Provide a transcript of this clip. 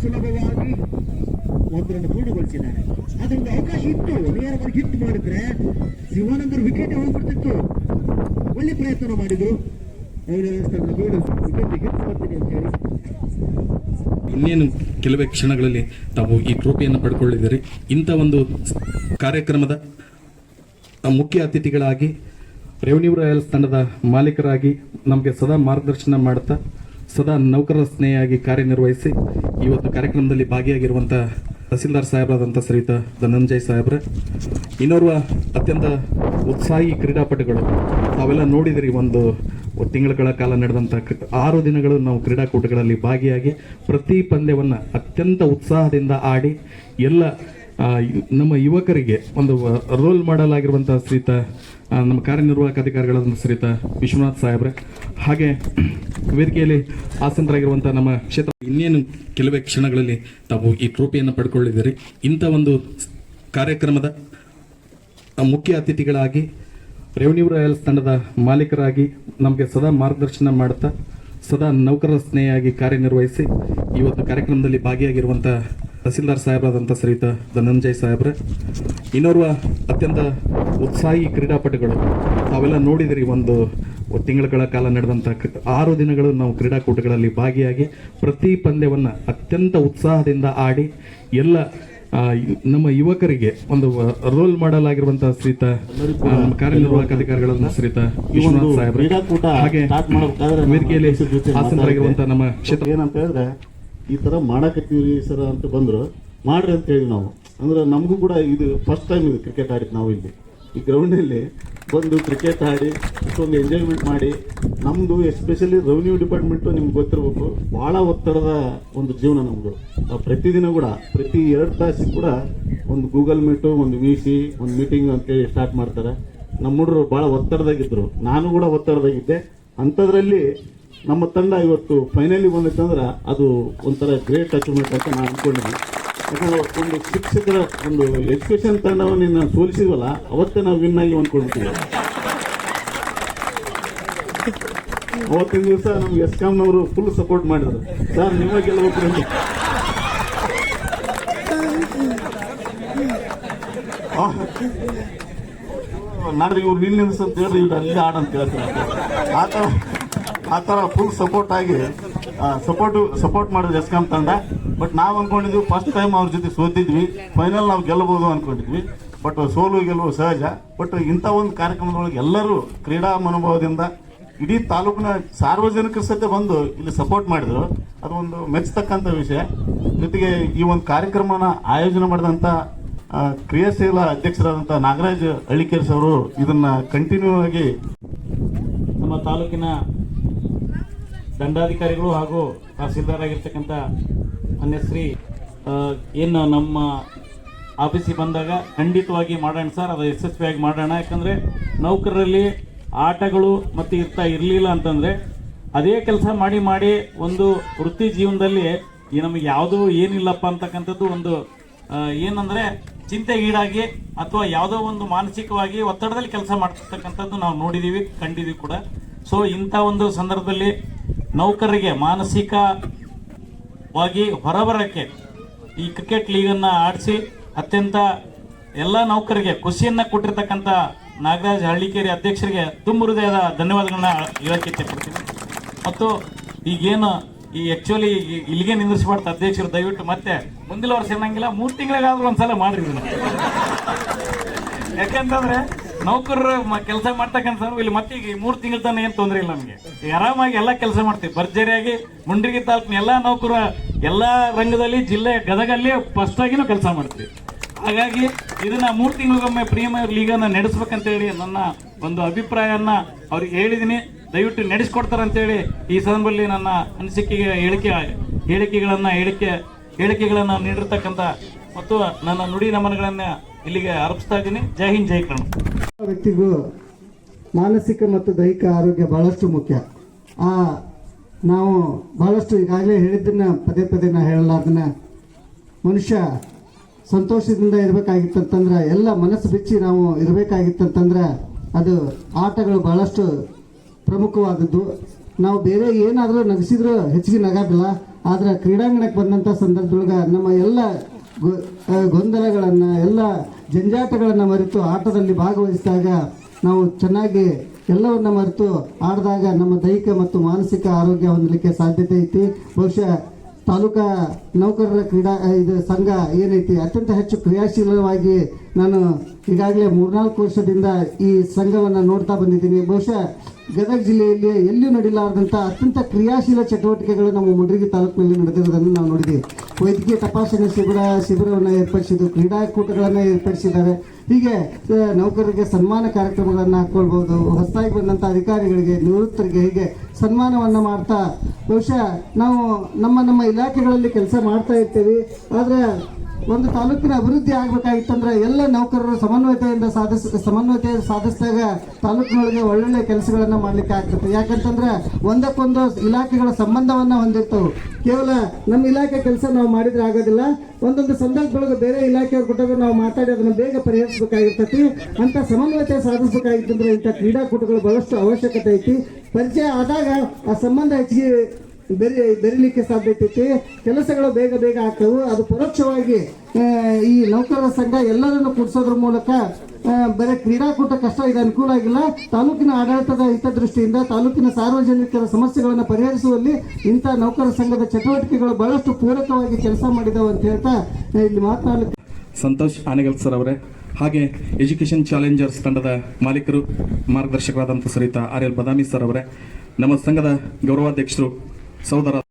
ಸುಲಭವಾಗಿ ಒಬ್ಬರನ್ನು ಪೂರ್ಣಗೊಳಿಸಿದ್ದಾರೆ. ಅದೊಂದು ಅವಕಾಶ ಇತ್ತು. ನೇರವಾಗಿ ಹಿಟ್ ಮಾಡಿದ್ರೆ ಶಿವಾನಂದರು ವಿಕೆಟ್ ಹೋಗ್ಬಿಡ್ತಿತ್ತು. ಒಳ್ಳೆ ಪ್ರಯತ್ನ ಮಾಡಿದ್ರು. ಇನ್ನೇನು ಕೆಲವೇ ಕ್ಷಣಗಳಲ್ಲಿ ತಾವು ಈ ಟ್ರೋಫಿಯನ್ನು ಪಡ್ಕೊಳ್ಳಿದ್ದೀರಿ? ಇಂಥ ಒಂದು ಕಾರ್ಯಕ್ರಮದ ಮುಖ್ಯ ಅತಿಥಿಗಳಾಗಿ ರೆವಿನ್ಯೂ ರಾಯಲ್ಸ್ ತಂಡದ ಮಾಲೀಕರಾಗಿ ನಮಗೆ ಸದಾ ಮಾರ್ಗದರ್ಶನ ಮಾಡ್ತಾ ಸದಾ ನೌಕರರ ಸ್ನೇಹಿಯಾಗಿ ಕಾರ್ಯನಿರ್ವಹಿಸಿ ಇವತ್ತು ಕಾರ್ಯಕ್ರಮದಲ್ಲಿ ಭಾಗಿಯಾಗಿರುವಂಥ ತಹಸೀಲ್ದಾರ್ ಸಾಹೇಬ್ರಾದಂಥ ಶ್ರೀಯುತ ಧನಂಜಯ್ ಸಾಹೇಬ್ರೆ, ಇನ್ನೋರ್ವ ಅತ್ಯಂತ ಉತ್ಸಾಹಿ ಕ್ರೀಡಾಪಟುಗಳು. ತಾವೆಲ್ಲ ನೋಡಿದಿರಿ ಒಂದು ತಿಂಗಳುಗಳ ಕಾಲ ನಡೆದಂಥ ಆರು ದಿನಗಳು ನಾವು ಕ್ರೀಡಾಕೂಟಗಳಲ್ಲಿ ಭಾಗಿಯಾಗಿ ಪ್ರತಿ ಪಂದ್ಯವನ್ನು ಅತ್ಯಂತ ಉತ್ಸಾಹದಿಂದ ಆಡಿ ಎಲ್ಲ ನಮ್ಮ ಯುವಕರಿಗೆ ಒಂದು ರೋಲ್ ಮಾಡಲ್ ಆಗಿರುವಂಥ ಶ್ರೀತ ನಮ್ಮ ಕಾರ್ಯನಿರ್ವಾಹಕ ಅಧಿಕಾರಿಗಳಾದ ಶ್ರೀತ ವಿಶ್ವನಾಥ್ ಸಾಹೇಬ್ರೆ, ಹಾಗೆ ವೇದಿಕೆಯಲ್ಲಿ ಆಸನರಾಗಿರುವಂಥ ನಮ್ಮ ಕ್ಷೇತ್ರ. ಇನ್ನೇನು ಕೆಲವೇ ಕ್ಷಣಗಳಲ್ಲಿ ತಾವು ಈ ಟ್ರೋಫಿಯನ್ನು ಪಡ್ಕೊಳ್ಳಿದ್ದೀರಿ. ಇಂಥ ಒಂದು ಕಾರ್ಯಕ್ರಮದ ಮುಖ್ಯ ಅತಿಥಿಗಳಾಗಿ ರೆವಿನ್ಯೂ ರಾಯಲ್ಸ್ ತಂಡದ ಮಾಲೀಕರಾಗಿ ನಮಗೆ ಸದಾ ಮಾರ್ಗದರ್ಶನ ಮಾಡ್ತಾ, ಸದಾ ನೌಕರರ ಸ್ನೇಹಿಯಾಗಿ ಕಾರ್ಯನಿರ್ವಹಿಸಿ ಇವತ್ತು ಕಾರ್ಯಕ್ರಮದಲ್ಲಿ ಭಾಗಿಯಾಗಿರುವಂಥ ತಹಸೀಲ್ದಾರ್ ಸಾಹೇಬ್ರಾದಂಥ ಶ್ರೀತ ಧನಂಜಯ್ ಸಾಹೇಬ್ರೆ ಇನ್ನೋರ್ವ ಅತ್ಯಂತ ಉತ್ಸಾಹಿ ಕ್ರೀಡಾಪಟುಗಳು. ತಾವೆಲ್ಲ ನೋಡಿದಿರಿ ಒಂದು ತಿಂಗಳುಗಳ ಕಾಲ ನಡೆದಂಥ ಆರು ದಿನಗಳು ನಾವು ಕ್ರೀಡಾಕೂಟಗಳಲ್ಲಿ ಭಾಗಿಯಾಗಿ ಪ್ರತಿ ಪಂದ್ಯವನ್ನು ಅತ್ಯಂತ ಉತ್ಸಾಹದಿಂದ ಆಡಿ ಎಲ್ಲ ನಮ್ಮ ಯುವಕರಿಗೆ ಒಂದು ರೋಲ್ ಮಾಡಲ್ ಆಗಿರುವಂತ ಶ್ರೀತ ನಮ್ಮ ಕಾರ್ಯನಿರ್ವಾಹಕ ಅಧಿಕಾರಿಗಳನ್ನ ಶ್ರೀತ ವಿಶ್ವನಾಥ್ ಸಾಹೇಬ್ರೆ. ಹಾಗೆ ವೇದಿಕೆಯಲ್ಲಿ ಹಾಸನರಾಗಿರುವಂತಹ ನಮ್ಮ ಕ್ಷೇತ್ರ ಏನಂತ ಹೇಳಿದ್ರೆ ಈ ಥರ ಮಾಡಕತ್ತೀವಿ ಸರ್ ಅಂತ ಬಂದರು ಮಾಡ್ರಿ ಅಂತ ಹೇಳಿ ನಾವು. ಅಂದ್ರೆ ನಮಗೂ ಕೂಡ ಇದು ಫಸ್ಟ್ ಟೈಮ್ ಇದು ಕ್ರಿಕೆಟ್ ಆಡಿದ್ದು ನಾವು ಇಲ್ಲಿ. ಈ ಗ್ರೌಂಡಲ್ಲಿ ಬಂದು ಕ್ರಿಕೆಟ್ ಆಡಿ, ಇಷ್ಟೊಂದು ಎಂಜಾಯ್ಮೆಂಟ್ ಮಾಡಿ ನಮ್ಮದು ಎಸ್ಪೆಷಲಿ ರೆವಿನ್ಯೂ ಡಿಪಾರ್ಟ್ಮೆಂಟು ನಿಮ್ಗೆ ಗೊತ್ತಿರಬೇಕು, ಭಾಳ ಒತ್ತಡದ ಒಂದು ಜೀವನ ನಮ್ಮದು ಪ್ರತಿದಿನ ಕೂಡ, ಪ್ರತಿ ಎರಡು ತಾಸಿಗೆ ಕೂಡ ಒಂದು ಗೂಗಲ್ ಮೀಟು ಒಂದು ವಿ ಸಿ ಒಂದು ಮೀಟಿಂಗ್ ಅಂತೇಳಿ ಸ್ಟಾರ್ಟ್ ಮಾಡ್ತಾರೆ. ನಮ್ಮ ಹುಡುಗರು ಭಾಳ ಒತ್ತಡದಾಗಿದ್ದರು ನಾನು ಕೂಡ ಒತ್ತಡದಾಗಿದ್ದೆ. ಅಂಥದ್ರಲ್ಲಿ ನಮ್ಮ ತಂಡ ಇವತ್ತು ಫೈನಲಿ ಬಂದಿತ್ತಂದ್ರೆ ಅದು ಒಂಥರ ಗ್ರೇಟ್ ಅಚೀವ್ಮೆಂಟ್ ಅಂತ ನಾನು ಅನ್ಕೊಂಡಿದ್ದೆ ಯಾಕಂದ್ರೆ ಒಂದು ಶಿಕ್ಷಕರ ಒಂದು ಎಜುಕೇಶನ್ ತಂಡವನ್ನು ಸೋಲಿಸಿದ್ವಲ್ಲ, ಅವತ್ತೇ ನಾವು ವಿನ್ ಆಗಿ ಅಂದ್ಕೊಂಡಿದ್ದೀವಿ. ಅವತ್ತಿನ ದಿವಸ ನಮ್ಗೆ ಅವರು ಫುಲ್ ಸಪೋರ್ಟ್ ಮಾಡಿದ್ರು. ಸರ್ ನಿಮ್ಮ ಗೆಲ್ಲಬೇಕು ನಾಡ್ರಿ ಇವ್ರು ಇಲ್ಲಿ ನಿಲ್ಸ್ ಅಂತ ಹೇಳ್ರಿ, ಇವ್ರು ಅಲ್ಲಿ ಆಡಂತ ಹೇಳ್ತಾರೆ. ಆ ಥರ ಆ ಥರ ಫುಲ್ ಸಪೋರ್ಟ್ ಆಗಿ ಸಪೋರ್ಟ್ ಸಪೋರ್ಟ್ ಮಾಡಿದ್ರು ಎಸ್ಕಾಮ್ ತಂಡ. ಬಟ್ ನಾವು ಅನ್ಕೊಂಡಿದ್ವಿ ಫಸ್ಟ್ ಟೈಮ್ ಅವ್ರ ಜೊತೆ ಸೋತಿದ್ವಿ. ಫೈನಲ್ ನಾವು ಗೆಲ್ಲಬಹುದು ಅನ್ಕೊಂಡಿದ್ವಿ. ಬಟ್ ಸೋಲು ಗೆಲುವು ಸಹಜ. ಬಟ್ ಇಂಥ ಒಂದು ಕಾರ್ಯಕ್ರಮದೊಳಗೆ ಎಲ್ಲರೂ ಕ್ರೀಡಾ ಮನೋಭಾವದಿಂದ ಇಡೀ ತಾಲೂಕಿನ ಸಾರ್ವಜನಿಕರ ಸತೆ ಬಂದು ಇಲ್ಲಿ ಸಪೋರ್ಟ್ ಮಾಡಿದ್ರು. ಅದು ಒಂದು ಮೆಚ್ಚತಕ್ಕಂಥ ವಿಷಯ. ಜೊತೆಗೆ ಈ ಒಂದು ಕಾರ್ಯಕ್ರಮನ ಆಯೋಜನೆ ಮಾಡಿದಂಥ ಕ್ರಿಯಾಶೀಲ ಅಧ್ಯಕ್ಷರಾದಂಥ ನಾಗರಾಜ್ ಹಳ್ಳಿಕೇರ್ಸ್ ಅವರು ಇದನ್ನ ಕಂಟಿನ್ಯೂ ಆಗಿ ನಮ್ಮ ತಾಲೂಕಿನ ದಂಡಾಧಿಕಾರಿಗಳು ಹಾಗೂ ತಹಸೀಲ್ದಾರ್ ಆಗಿರ್ತಕ್ಕಂಥ ಅನ್ಯಶ್ರೀ ಏನು ನಮ್ಮ ಆಫೀಸಿಗೆ ಬಂದಾಗ ಖಂಡಿತವಾಗಿ ಮಾಡೋಣ ಸರ್, ಅದು ಯಶಸ್ವಿಯಾಗಿ ಮಾಡೋಣ. ಯಾಕಂದರೆ ನೌಕರರಲ್ಲಿ ಆಟಗಳು ಮತ್ತು ಇರ್ತಾ ಇರಲಿಲ್ಲ ಅಂತಂದರೆ ಅದೇ ಕೆಲಸ ಮಾಡಿ ಮಾಡಿ ಒಂದು ವೃತ್ತಿ ಜೀವನದಲ್ಲಿ ಈ ನಮಗೆ ಯಾವುದೂ ಏನಿಲ್ಲಪ್ಪ ಅಂತಕ್ಕಂಥದ್ದು ಒಂದು ಏನಂದರೆ ಏನಂದ್ರೆ ಚಿಂತೆಗೀಡಾಗಿ ಅಥವಾ ಯಾವುದೋ ಒಂದು ಮಾನಸಿಕವಾಗಿ ಒತ್ತಡದಲ್ಲಿ ಕೆಲಸ ಮಾಡ್ತಕ್ಕಂಥದ್ದು ನಾವು ನೋಡಿದ್ದೀವಿ ಕಂಡಿದ್ದೀವಿ ಕೂಡ. ಸೊ ಇಂಥ ಒಂದು ಸಂದರ್ಭದಲ್ಲಿ ನೌಕರರಿಗೆ ಮಾನಸಿಕವಾಗಿ ಹೊರಬರಕ್ಕೆ ಈ ಕ್ರಿಕೆಟ್ ಲೀಗನ್ನು ಆಡಿಸಿ ಅತ್ಯಂತ ಎಲ್ಲ ನೌಕರರಿಗೆ ಖುಷಿಯನ್ನ ಕೊಟ್ಟಿರ್ತಕ್ಕಂಥ ನಾಗರಾಜ್ ಹಳ್ಳಿಕೇರಿ ಅಧ್ಯಕ್ಷರಿಗೆ ತುಂಬ ಹೃದಯದ ಧನ್ಯವಾದಗಳನ್ನ ಹೇಳಕ್ಕೆ ಇಚ್ಛೆಪಡ್ತೀನಿ. ಮತ್ತು ಈಗೇನು ಈ ಆ್ಯಕ್ಚುಲಿ ಇಲ್ಲಿಗೆ ನಿಂದಿಸ್ಬಾರ್ದು ಅಧ್ಯಕ್ಷರು, ದಯವಿಟ್ಟು ಮತ್ತೆ ಮುಂದಿನ ವರ್ಷ ಏನಂಗಿಲ್ಲ ಮೂರು ತಿಂಗಳಿಗಾದ್ರೂ ಒಂದ್ಸಲ ಮಾಡಿರಿ ಯಾಕಂತಂದ್ರೆ ನೌಕರರು ಕೆಲಸ ಮಾಡ್ತಕ್ಕಂಥ ಸರ್ ಇಲ್ಲಿ ಮತ್ತೆ ಈಗ ಮೂರು ತಿಂಗಳ ತನಕ ಏನು ತೊಂದರೆ ಇಲ್ಲ ನಮಗೆ. ಆರಾಮಾಗಿ ಎಲ್ಲ ಕೆಲಸ ಮಾಡ್ತೀವಿ. ಭರ್ಜರಿಯಾಗಿ ಮುಂಡ್ರಿಗಿ ತಾಲೂಕಿನ ಎಲ್ಲ ನೌಕರ ಎಲ್ಲ ರಂಗದಲ್ಲಿ ಜಿಲ್ಲೆ ಗದಗಲ್ಲಿ ಫಸ್ಟ್ ಆಗಿನೂ ಕೆಲಸ ಮಾಡ್ತೀವಿ. ಹಾಗಾಗಿ ಇದನ್ನ ಮೂರು ತಿಂಗಳಿಗೊಮ್ಮೆ ಪ್ರೀಮಿಯರ್ ಲೀಗನ್ನ ನಡೆಸ್ಬೇಕಂತೇಳಿ ನನ್ನ ಒಂದು ಅಭಿಪ್ರಾಯನ್ನ ಅವ್ರಿಗೆ ಹೇಳಿದ್ದೀನಿ ದಯವಿಟ್ಟು ನಡೆಸ್ಕೊಡ್ತಾರಂತೇಳಿ ಈ ಸಂದರ್ಭದಲ್ಲಿ ನನ್ನ ಅನಿಸಿಕೆಗೆ ಹೇಳಿಕೆ ಹೇಳಿಕೆಗಳನ್ನು ಹೇಳಿಕೆ ಹೇಳಿಕೆಗಳನ್ನು ನೀಡಿರ್ತಕ್ಕಂಥ ಮತ್ತು ನನ್ನ ನುಡಿ ನಮನಗಳನ್ನ ಇಲ್ಲಿಗೆ ಅರ್ಪಿಸ್ತಾ ಇದ್ದೀನಿ. ಜೈ ಹಿಂದ್, ಜೈ ಕನ್ನಡ ವ್ಯಕ್ತಿಗೂ ಮಾನಸಿಕ ಮತ್ತು ದೈಹಿಕ ಆರೋಗ್ಯ ಬಹಳಷ್ಟು ಮುಖ್ಯ. ಆ, ನಾವು ಬಹಳಷ್ಟು ಈಗಾಗಲೇ ಹೇಳಿದ್ದನ್ನ ಪದೇ ಪದೇ ನಾ ಹೇಳಲಾರ್ದನ್ನ ಮನುಷ್ಯ ಸಂತೋಷದಿಂದ ಇರಬೇಕಾಗಿತ್ತಂತಂದ್ರೆ, ಎಲ್ಲ ಮನಸ್ಸು ಬಿಚ್ಚಿ ನಾವು ಇರಬೇಕಾಗಿತ್ತಂತಂದ್ರೆ ಅದು ಆಟಗಳು ಬಹಳಷ್ಟು ಪ್ರಮುಖವಾದದ್ದು. ನಾವು ಬೇರೆ ಏನಾದರೂ ನಗಿಸಿದ್ರೂ ಹೆಚ್ಚಿಗೆ ನಗಾದಿಲ್ಲ ಆದರೆ ಕ್ರೀಡಾಂಗಣಕ್ಕೆ ಬಂದಂಥ ಸಂದರ್ಭದೊಳಗೆ ನಮ್ಮ ಎಲ್ಲ ಗೊಂದಲಗಳನ್ನು, ಎಲ್ಲ ಜಂಜಾಟಗಳನ್ನು ಮರೆತು ಆಟದಲ್ಲಿ ಭಾಗವಹಿಸಿದಾಗ ನಾವು ಚೆನ್ನಾಗಿ ಎಲ್ಲವನ್ನ ಮರೆತು ಆಡಿದಾಗ ನಮ್ಮ ದೈಹಿಕ ಮತ್ತು ಮಾನಸಿಕ ಆರೋಗ್ಯ ಹೊಂದಲಿಕ್ಕೆ ಸಾಧ್ಯತೆ ಐತಿ. ಬಹುಶಃ ತಾಲೂಕಾ ನೌಕರರ ಕ್ರೀಡಾ ಇದು ಸಂಘ ಏನೈತಿ, ಅತ್ಯಂತ ಹೆಚ್ಚು ಕ್ರಿಯಾಶೀಲವಾಗಿ ನಾನು ಈಗಾಗಲೇ ಮೂರ್ನಾಲ್ಕು ವರ್ಷದಿಂದ ಈ ಸಂಘವನ್ನು ನೋಡ್ತಾ ಬಂದಿದ್ದೀನಿ. ಬಹುಶಃ ಗದಗ ಜಿಲ್ಲೆಯಲ್ಲಿ ಎಲ್ಲಿಯೂ ನಡೀಲಾರದಂಥ ಅತ್ಯಂತ ಕ್ರಿಯಾಶೀಲ ಚಟುವಟಿಕೆಗಳು ನಮ್ಮ ಮುಂಡ್ರಿಗಿ ತಾಲೂಕಿನಲ್ಲಿ ನಡೆದಿರೋದನ್ನು ನಾವು ನೋಡಿದ್ದೀವಿ. ವೈದ್ಯಕೀಯ ತಪಾಸಣೆ ಶಿಬಿರ, ಶಿಬಿರವನ್ನು ಏರ್ಪಡಿಸಿದ್ದು, ಕ್ರೀಡಾಕೂಟಗಳನ್ನು ಏರ್ಪಡಿಸಿದ್ದಾರೆ. ಹೀಗೆ ನೌಕರರಿಗೆ ಸನ್ಮಾನ ಕಾರ್ಯಕ್ರಮಗಳನ್ನು ಹಾಕ್ಕೊಳ್ಬೋದು ಹೊಸದಾಗಿ ಬಂದಂಥ ಅಧಿಕಾರಿಗಳಿಗೆ, ನಿವೃತ್ತರಿಗೆ ಹೀಗೆ ಸನ್ಮಾನವನ್ನು ಮಾಡ್ತಾ ಬಹುಶಃ ನಾವು ನಮ್ಮ ನಮ್ಮ ಇಲಾಖೆಗಳಲ್ಲಿ ಕೆಲಸ ಮಾಡ್ತಾ ಇರ್ತೀವಿ. ಆದರೆ ಒಂದು ತಾಲೂಕಿನ ಅಭಿವೃದ್ಧಿ ಆಗ್ಬೇಕಾಗಿತ್ತಂದ್ರೆ ಎಲ್ಲ ನೌಕರರು ಸಮನ್ವಯತೆಯಿಂದ ಸಾಧಿಸ್, ಸಮನ್ವಯತೆ ಸಾಧಿಸಿದಾಗ ತಾಲೂಕಿನೊಳಗೆ ಒಳ್ಳೊಳ್ಳೆ ಕೆಲಸಗಳನ್ನ ಮಾಡ್ಲಿಕ್ಕೆ ಆಗ್ತದೆ ಯಾಕಂತಂದ್ರೆ ಒಂದಕ್ಕೊಂದು ಇಲಾಖೆಗಳ ಸಂಬಂಧವನ್ನ ಹೊಂದಿರ್ತವೆ ಕೇವಲ ನಮ್ಮ ಇಲಾಖೆ ಕೆಲಸ ನಾವು ಮಾಡಿದ್ರೆ ಆಗೋದಿಲ್ಲ. ಒಂದೊಂದು ಸಂದರ್ಭದೊಳಗೆ ಬೇರೆ ಇಲಾಖೆಯವ್ರ ಕೊಟ್ಟಾಗ ನಾವು ಮಾತಾಡಿ ಅದನ್ನ ಬೇಗ ಪರಿಹರಿಸಬೇಕಾಗಿರ್ತೈತಿ. ಅಂತ ಸಮನ್ವಯತೆ ಸಾಧಿಸಬೇಕಾಗಿತ್ತಂದ್ರೆ ಇಂಥ ಕ್ರೀಡಾಕೂಟಗಳು ಬಹಳಷ್ಟು ಅವಶ್ಯಕತೆ ಐತಿ. ಪರಿಚಯ ಆದಾಗ ಆ ಸಂಬಂಧ ಹೆಚ್ಚಿಗೆ ಬೆರಿ, ಬೆರಿಲಿಕ್ಕೆ ಸಾಧ್ಯತೆ ಐತಿ ಕೆಲಸಗಳು ಬೇಗ ಬೇಗ ಆಗ್ತವೆ. ಅದು ಪರೋಕ್ಷವಾಗಿ ಈ ನೌಕರರ ಸಂಘ ಎಲ್ಲರನ್ನು ಕೂಡಿಸೋದ್ರ ಮೂಲಕ ಬರೀ ಕ್ರೀಡಾಕೂಟ ಕಷ್ಟ ಇದೆ ಅನುಕೂಲ ಆಗಿಲ್ಲ. ತಾಲೂಕಿನ ಆಡಳಿತದ ಹಿತದೃಷ್ಟಿಯಿಂದ ತಾಲೂಕಿನ ಸಾರ್ವಜನಿಕರ ಸಮಸ್ಯೆಗಳನ್ನು ಪರಿಹರಿಸುವಲ್ಲಿ ಇಂಥ ನೌಕರ ಸಂಘದ ಚಟುವಟಿಕೆಗಳು ಬಹಳಷ್ಟು ಪೂರಕವಾಗಿ ಕೆಲಸ ಮಾಡಿದವು ಅಂತ ಹೇಳ್ತಾ ಇಲ್ಲಿ ಮಾತನಾಡಲು ಸಂತೋಷ್ ಆನೆಗಲ್ ಸರ್ ಅವರೇ. ಹಾಗೆ ಎಜುಕೇಷನ್ ಚಾಲೆಂಜರ್ಸ್ ತಂಡದ ಮಾಲೀಕರು ಮಾರ್ಗದರ್ಶಕರಾದಂಥ Sarita R L Badami sir ಅವರೇ. ನಮ್ಮ ಸಂಘದ ಗೌರವಾಧ್ಯಕ್ಷರು saudara